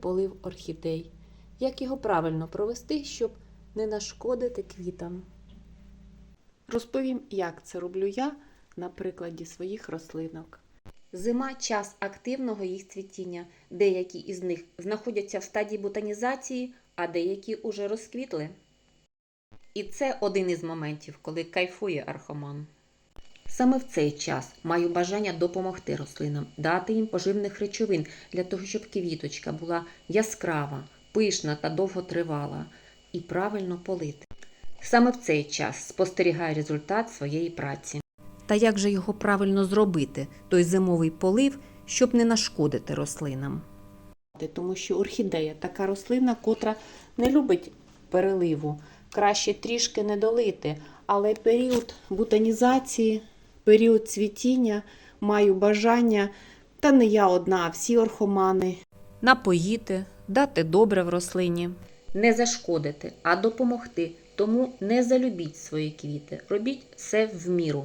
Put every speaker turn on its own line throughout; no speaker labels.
полив орхідей. Як його правильно провести, щоб не нашкодити квітам? Розповім, як це роблю я на прикладі своїх рослинок.
Зима час активного їх цвітіння. Деякі із них знаходяться в стадії ботанізації, а деякі уже розквітли. І це один із моментів, коли кайфує архоман. Саме в цей час маю бажання допомогти рослинам, дати їм поживних речовин для того, щоб квіточка була яскрава, пишна та довготривала і правильно полити. Саме в цей час спостерігаю результат своєї праці.
Та як же його правильно зробити, той зимовий полив, щоб не нашкодити рослинам? Тому що орхідея така рослина, котра не любить переливу. Краще трішки не долити, але період бутанізації, період цвітіння маю бажання, та не я одна, а всі орхомани. Напоїти, дати добре в рослині.
Не зашкодити, а допомогти. Тому не залюбіть свої квіти, робіть все в міру.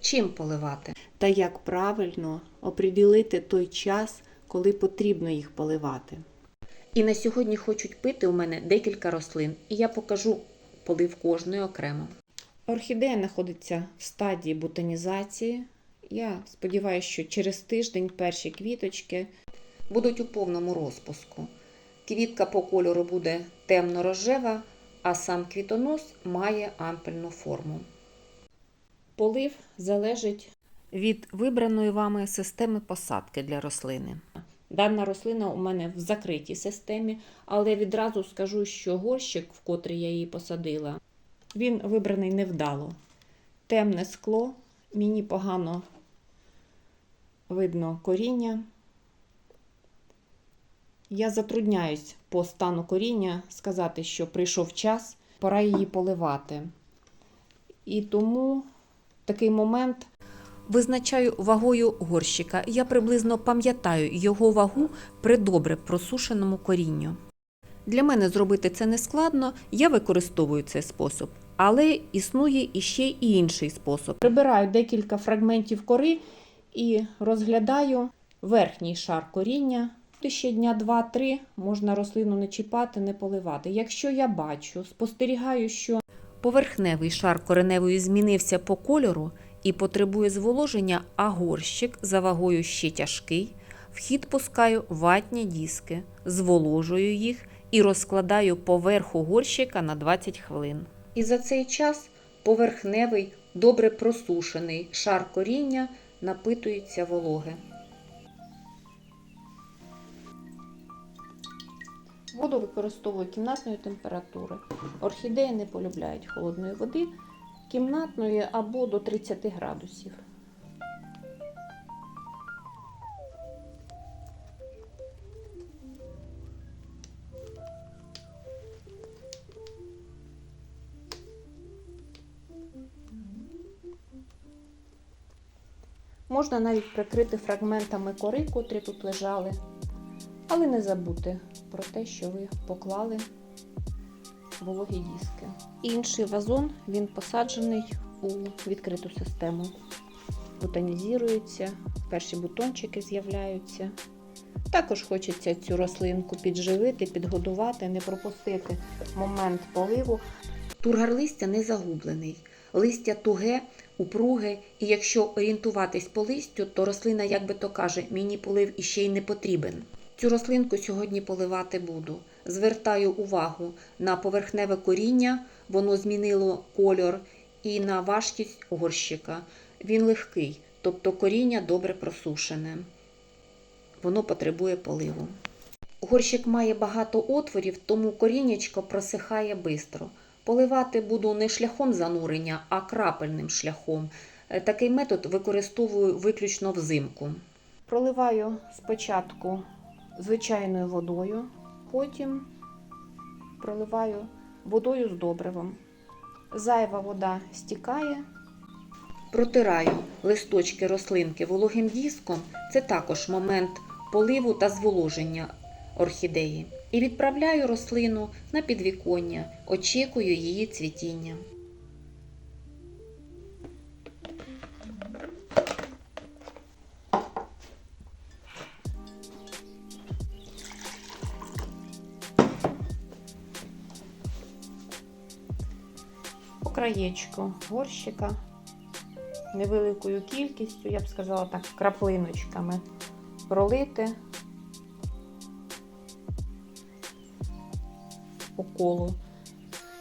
Чим поливати?
Та як правильно оприділити той час, коли потрібно їх поливати.
І на сьогодні хочуть пити у мене декілька рослин, і я покажу полив кожної окремо.
Орхідея знаходиться в стадії бутанізації. Я сподіваюся, що через тиждень перші квіточки
Будуть у повному розпуску. Квітка по кольору буде темно-рожева, а сам квітонос має ампельну форму.
полив залежить від вибраної вами системи посадки для рослини. Дана рослина у мене в закритій системі, але відразу скажу, що горщик, в котрий я її посадила, він вибраний невдало. Темне скло, мені погано видно коріння. Я затрудняюсь по стану коріння сказати, що прийшов час, пора її поливати. І тому такий момент визначаю вагою горщика. Я приблизно пам'ятаю його вагу при добре просушеному корінню. Для мене зробити це не складно, я використовую цей спосіб. Але існує іще і інший спосіб. Прибираю декілька фрагментів кори і розглядаю верхній шар коріння. Ще дня 2-3 можна рослину не чіпати, не поливати. Якщо я бачу, спостерігаю, що поверхневий шар кореневої змінився по кольору і потребує зволоження, а горщик за вагою ще тяжкий, в хід пускаю ватні диски, зволожую їх і розкладаю поверху горщика на 20 хвилин.
І за цей час поверхневий, добре просушений шар коріння напитується вологи.
Воду використовую кімнатної температури. Орхідеї не полюбляють холодної води, кімнатної або до 30 градусів. Можна навіть прикрити фрагментами кори, котрі тут лежали. Але не забудьте про те, що ви поклали вологі диски. Інший вазон він посаджений у відкриту систему. Бутанізується, перші бутончики з'являються. Також хочеться цю рослинку підживити, підгодувати, не пропустити момент поливу.
Тургар листя не загублений. Листя туге, упруге, і якщо орієнтуватись по листю, то рослина, як би то каже, мені полив іще й не потрібен. Цю рослинку сьогодні поливати буду. Звертаю увагу на поверхневе коріння, воно змінило кольор, і на важкість горщика. Він легкий, тобто коріння добре просушене. Воно потребує поливу. Горщик має багато отворів, тому коріннячко просихає швидко. Поливати буду не шляхом занурення, а крапельним шляхом. Е, Такий метод використовую виключно взимку.
Проливаю спочатку звичайною водою, потім проливаю водою з добривом. Зайва вода стікає,
Протираю листочки рослинки вологим диском. Це також момент поливу та зволоження орхідеї і відправляю рослину на підвіконня, очікую її цвітіння.
Краєчко горщика невеликою кількістю, я б сказала так, краплиночками пролити по колу.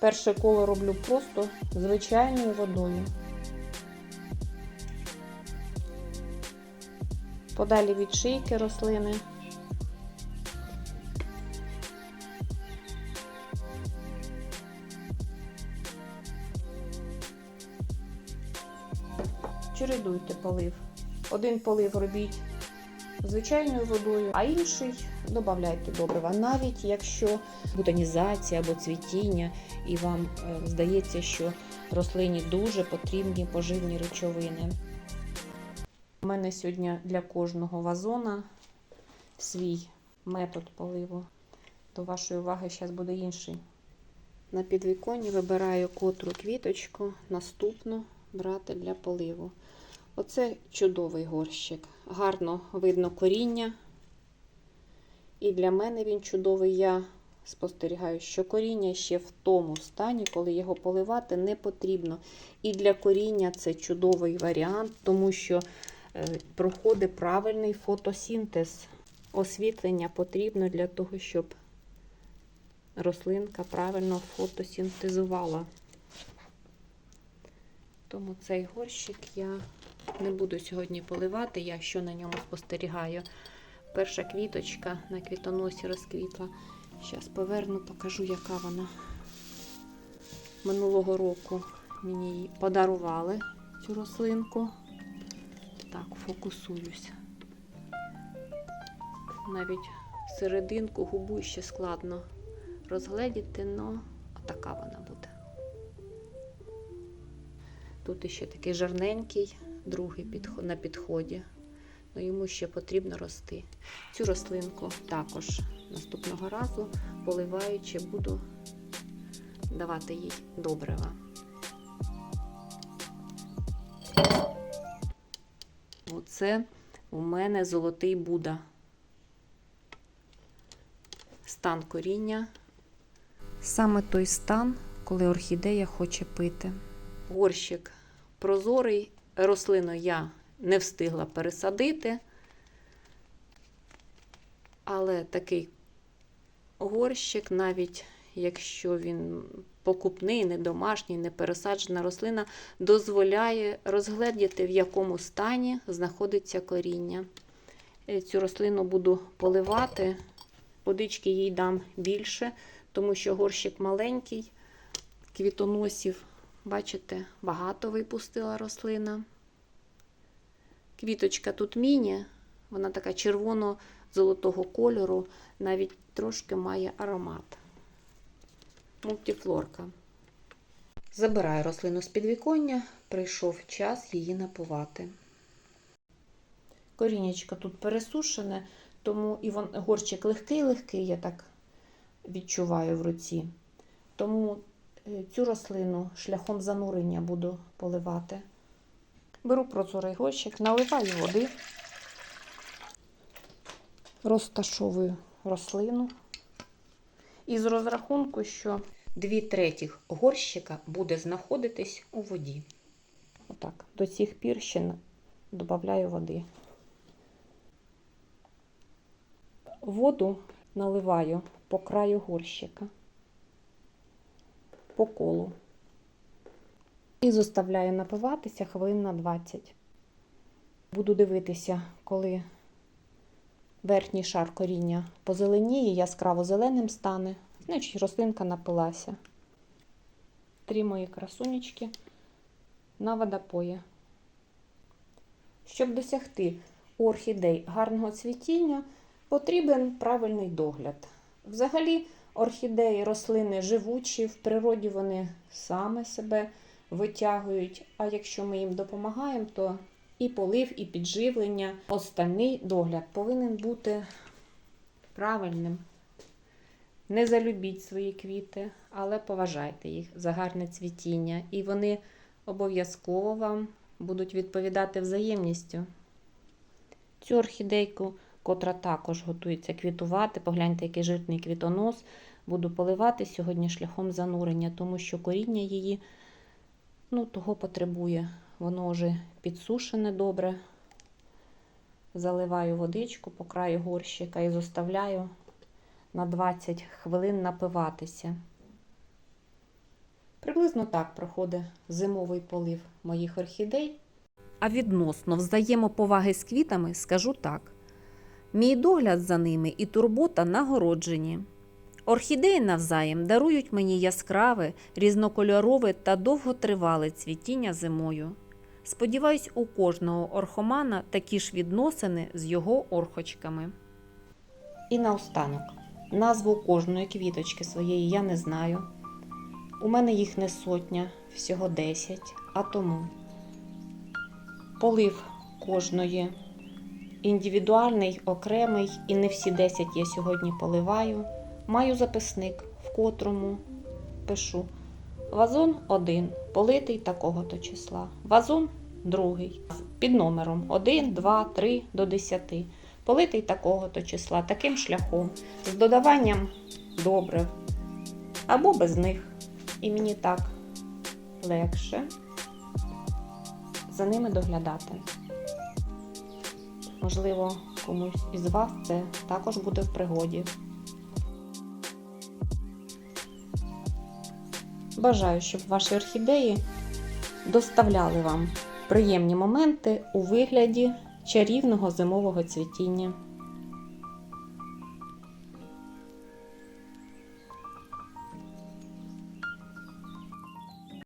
Перше коло роблю просто звичайною водою. Подалі від шийки рослини. Чередуйте полив. Один полив робіть звичайною водою, а інший додавайте добрива. Навіть якщо бутонізація або цвітіння, і вам е, здається, що рослині дуже потрібні поживні речовини. У мене сьогодні для кожного вазона свій метод поливу. До вашої уваги зараз буде інший. На підвіконні вибираю котру квіточку, наступну брати для поливу. Оце чудовий горщик. Гарно видно коріння. І для мене він чудовий. Я спостерігаю, що коріння ще в тому стані, коли його поливати не потрібно. І для коріння це чудовий варіант, тому що е, проходить правильний фотосінтез. Освітлення потрібно для того, щоб рослинка правильно фотосінтезувала. Тому цей горщик я не буду сьогодні поливати. Я що на ньому спостерігаю. Перша квіточка на квітоносі розквітла. Зараз поверну, покажу, яка вона. Минулого року мені її подарували цю рослинку. Так, фокусуюсь. Навіть серединку губу ще складно розгледіти, але отака вона буде. Тут іще такий жирненький, другий підход, на підході. Ну, йому ще потрібно рости. Цю рослинку також наступного разу, поливаючи, буду давати їй добрива. Оце у мене золотий Буда. Стан коріння. Саме той стан, коли орхідея хоче пити. Горщик прозорий, рослину я не встигла пересадити, але такий горщик, навіть якщо він покупний, не домашній, не пересаджена рослина, дозволяє розгледіти, в якому стані знаходиться коріння. Е, Цю рослину буду поливати, водички їй дам більше, тому що горщик маленький, квітоносів, бачите, багато випустила рослина. Квіточка тут міні, вона така червоно-золотого кольору, навіть трошки має аромат. Мультифлорка. Забираю рослину з підвіконня, прийшов час її напувати. Корінечко тут пересушене, тому і вон, горщик легкий-легкий, я так відчуваю в руці. Тому цю рослину шляхом занурення буду поливати. Беру прозорий горщик, наливаю води, розташовую рослину. І з розрахунку, що дві третіх горщика буде знаходитись у воді. Отак, до цих пір ще додаю води. Воду наливаю по краю горщика, по колу. І заставляю напиватися хвилин на 20. Буду дивитися, коли верхній шар коріння позеленіє, яскраво зеленим стане, значить рослинка напилася. Три мої красунечки на водопої. Щоб досягти у орхідей гарного цвітіння, потрібен правильний догляд. Взагалі, орхідеї рослини живучі, в природі вони саме себе витягують. А якщо ми їм допомагаємо, то і полив, і підживлення, остальний догляд повинен бути правильним. Не залюбіть свої квіти, але поважайте їх за гарне цвітіння, і вони обов'язково вам будуть відповідати взаємністю. Цю орхідейку, котра також готується квітувати, погляньте, який жирний квітонос, буду поливати сьогодні шляхом занурення, тому що коріння її Ну, того потребує. Воно вже підсушене добре. Заливаю водичку по краю горщика і заставляю на 20 хвилин напиватися. Приблизно так проходить зимовий полив моїх орхідей. А відносно взаємоповаги з квітами скажу так: мій догляд за ними і турбота нагороджені. Орхідеї навзаєм дарують мені яскраве, різнокольорове та довготривале цвітіння зимою. Сподіваюсь, у кожного орхомана такі ж відносини з його орхочками. І наостанок, назву кожної квіточки своєї я не знаю. У мене їх не сотня, всього 10, а тому полив кожної індивідуальний, окремий, і не всі 10 я сьогодні поливаю. Маю записник, в котрому пишу вазон 1, политий такого-то числа. Вазон другий під номером 1, 2, 3 до 10. Политий такого-то числа, таким шляхом, з додаванням добрив або без них. І мені так легше за ними доглядати. Можливо, комусь із вас це також буде в пригоді. Бажаю, щоб ваші орхідеї доставляли вам приємні моменти у вигляді чарівного зимового цвітіння.